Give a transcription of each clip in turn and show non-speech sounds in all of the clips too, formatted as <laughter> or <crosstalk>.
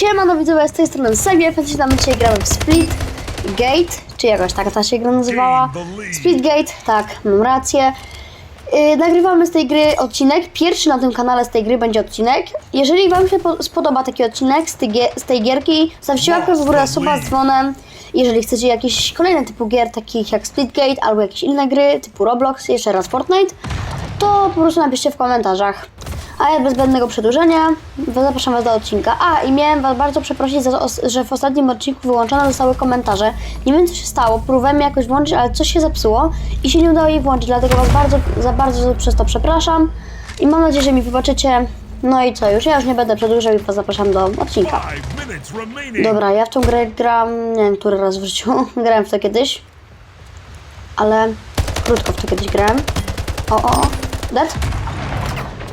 Siemano widzowie, z tej strony Sebie, pamiętam dzisiaj gramy w Split Gate, czy jakoś tak ta się gra nazywała. Split Gate, tak, mam rację. Yy, nagrywamy z tej gry odcinek, pierwszy na tym kanale z tej gry będzie odcinek. Jeżeli wam się po- spodoba taki odcinek z tej, z tej gierki, zostawcie łapkę w górę, suba z dzwonem. Jeżeli chcecie jakieś kolejne typu gier, takich jak Splitgate albo jakieś inne gry, typu Roblox, jeszcze raz Fortnite, to po prostu napiszcie w komentarzach. A ja bez zbędnego przedłużenia zapraszam Was do odcinka. A i miałem Was bardzo przeprosić, za to, że w ostatnim odcinku wyłączone zostały komentarze. Nie wiem co się stało, próbowałem jakoś włączyć, ale coś się zepsuło i się nie udało jej włączyć, dlatego Was bardzo, za bardzo przez to przepraszam. I mam nadzieję, że mi wybaczycie. No i co, już ja już nie będę przedłużał i Was zapraszam do odcinka. Dobra, ja w tą grę gram, nie wiem, który raz w życiu. <laughs> grałem w to kiedyś. Ale krótko w to kiedyś grałem. O, o, o. Dead?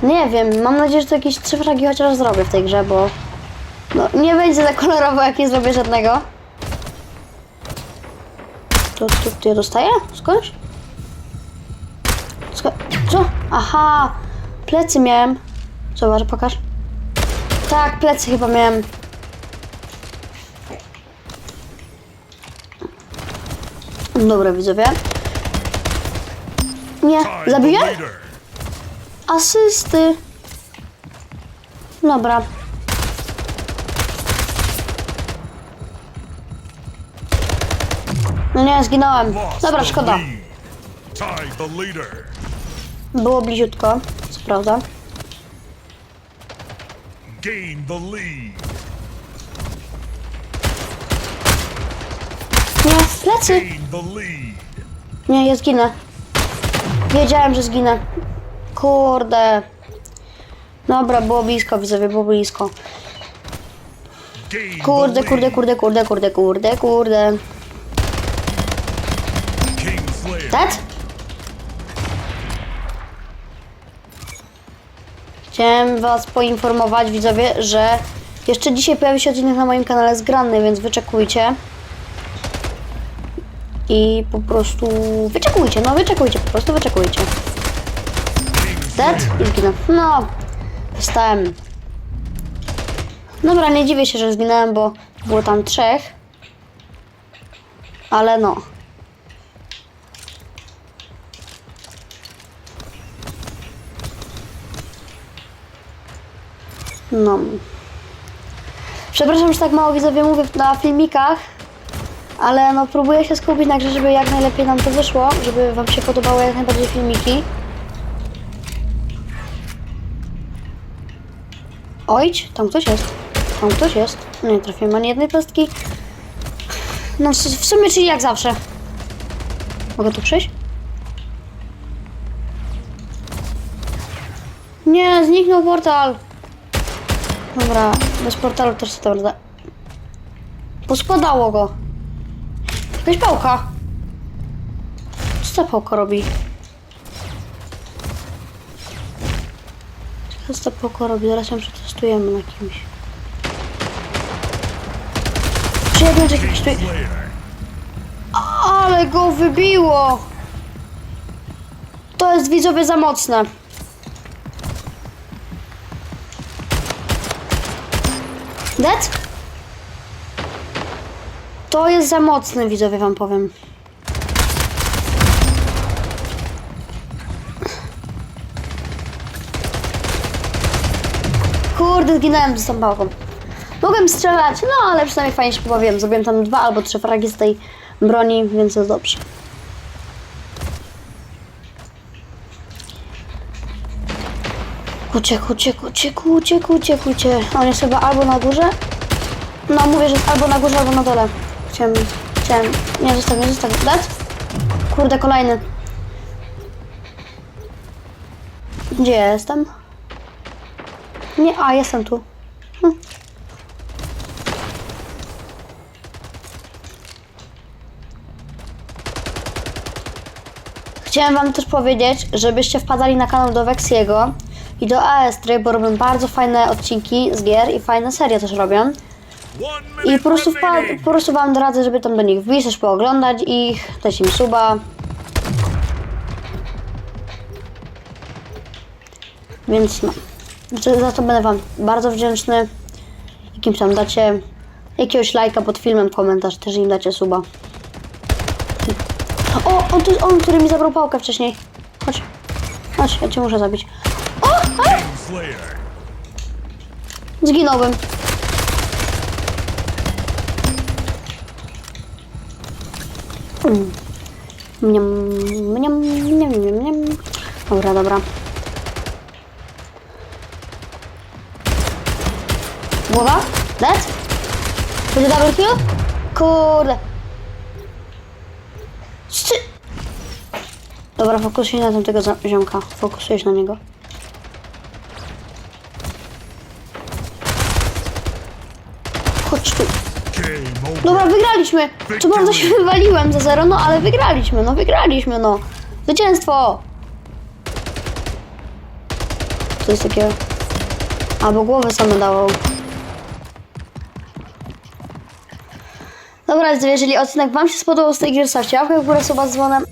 Nie wiem, mam nadzieję, że to jakieś trzy fragi chociaż zrobię w tej grze, bo... No, nie będzie za kolorowo, jak nie zrobię żadnego. To, to, to ja dostaję? Skądś? Co? Aha! Plecy miałem. Zobacz, pokaż. Tak, plecy chyba miałem. Dobra, widzowie. Nie, zabiłem? Asysty. Dobra. No nie, zginąłem. Dobra, szkoda. Było bliziutko, co prawda. Nie, plecy. Nie, ja zginę. Wiedziałem, że zginę. Kurde. Dobra, było blisko, widzowie, było blisko. Kurde, kurde, kurde, kurde, kurde, kurde, kurde. Dead? Chciałem was poinformować, widzowie, że jeszcze dzisiaj pojawi się odcinek na moim kanale zgrany, więc wyczekujcie. I po prostu wyczekujcie, no wyczekujcie, po prostu wyczekujcie. Dead? I zginę. No, dostałem. Dobra, nie dziwię się, że zginąłem, bo było tam trzech. Ale no. No. Przepraszam, że tak mało widzowie mówię na filmikach, ale no próbuję się skupić na grze, żeby jak najlepiej nam to wyszło, żeby wam się podobały jak najbardziej filmiki. Ojdź, tam ktoś jest. Tam ktoś jest. Nie trafiłem ani jednej pestki. No w sumie, czyli jak zawsze. Mogę tu przyjść? Nie, zniknął portal. Dobra, bez portalu też się to da. Pospadało go. Jakaś pałka. Co ta pałka robi? Co ta pałka robi? Zaraz ją przetestujemy na kimś. Przyjadę, że kimś tu... Ale go wybiło! To jest widzowie za mocne. Dead? To jest za mocne, widzowie, wam powiem. Kurde, zginąłem z tą pałką. Mogłem strzelać, no ale przynajmniej fajnie się pobawiłem. Zrobiłem tam dwa albo trzy fragi z tej broni, więc jest dobrze. Uciekł, uciekł, uciekł, uciekł, uciekł, uciekł. On jest chyba albo na górze. No mówię, że jest albo na górze, albo na dole. Chciałem, chciałem. Nie, zostaw, nie zostaw. Dać? Kurde, kolejny. Gdzie ja jestem? Nie, a jestem tu. Hm. Chciałem wam też powiedzieć, żebyście wpadali na kanał do Wexiego i do Aestry, bo robią bardzo fajne odcinki z gier i fajne serie też robią. I po prostu, po prostu wam radzę, żeby tam do nich wbić, pooglądać ich, dać im suba. Więc no, za za to będę wam bardzo wdzięczny. Jakiś Kimś tam dacie jakiegoś lajka pod filmem, komentarz, też im dacie suba. O, on to jest on, który mi zabrał pałkę wcześniej. Chodź. Chodź, ja cię muszę zabić. O! A! Zginąłem. Mm. Mniam, mniam, mniam, mniam, mniam. Dobra, dobra. Głowa? Dead? Będzie double kill? Kurde. Sty... Dobra, fokusuj na tamtego ziomka. Fokusujesz na niego. Chodź tu. Dobra, wygraliśmy. Co prawda się wywaliłem za zero, no ale wygraliśmy, no wygraliśmy, no. Zwycięstwo! To jest takie... Albo głowy same dawał. Dobra, jeżeli odcinek Wam się spodobał z tej gry, stawcie łapkę w górę, suba z dzwonem.